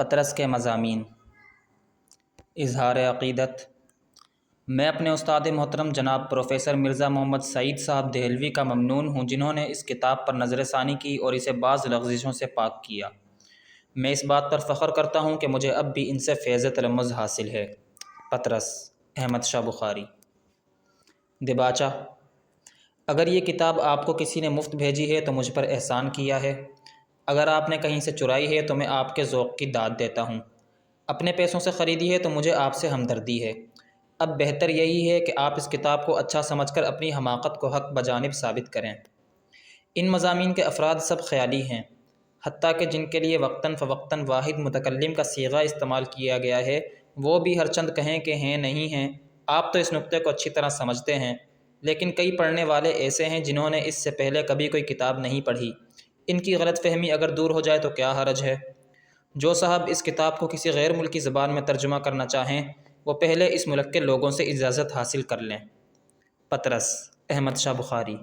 پطرس کے مضامین۔ اظہار عقیدت۔ میں اپنے استاد محترم جناب پروفیسر مرزا محمد سعید صاحب دہلوی کا ممنون ہوں، جنہوں نے اس کتاب پر نظر ثانی کی اور اسے بعض لغزشوں سے پاک کیا۔ میں اس بات پر فخر کرتا ہوں کہ مجھے اب بھی ان سے فیض تلمذ حاصل ہے۔ پطرس احمد شاہ بخاری۔ دباچہ اگر یہ کتاب آپ کو کسی نے مفت بھیجی ہے تو مجھ پر احسان کیا ہے۔ اگر آپ نے کہیں سے چرائی ہے تو میں آپ کے ذوق کی داد دیتا ہوں۔ اپنے پیسوں سے خریدی ہے تو مجھے آپ سے ہمدردی ہے۔ اب بہتر یہی ہے کہ آپ اس کتاب کو اچھا سمجھ کر اپنی حماقت کو حق بجانب ثابت کریں۔ ان مضامین کے افراد سب خیالی ہیں، حتیٰ کہ جن کے لیے وقتاً فوقتاً واحد متکلم کا سیغہ استعمال کیا گیا ہے، وہ بھی ہر چند کہیں کہ ہیں نہیں ہیں۔ آپ تو اس نقطے کو اچھی طرح سمجھتے ہیں، لیکن کئی پڑھنے والے ایسے ہیں جنہوں نے اس سے پہلے کبھی کوئی کتاب نہیں پڑھی۔ ان کی غلط فہمی اگر دور ہو جائے تو کیا حرج ہے؟ جو صاحب اس کتاب کو کسی غیر ملکی زبان میں ترجمہ کرنا چاہیں، وہ پہلے اس ملک کے لوگوں سے اجازت حاصل کر لیں۔ پترس، احمد شاہ بخاری۔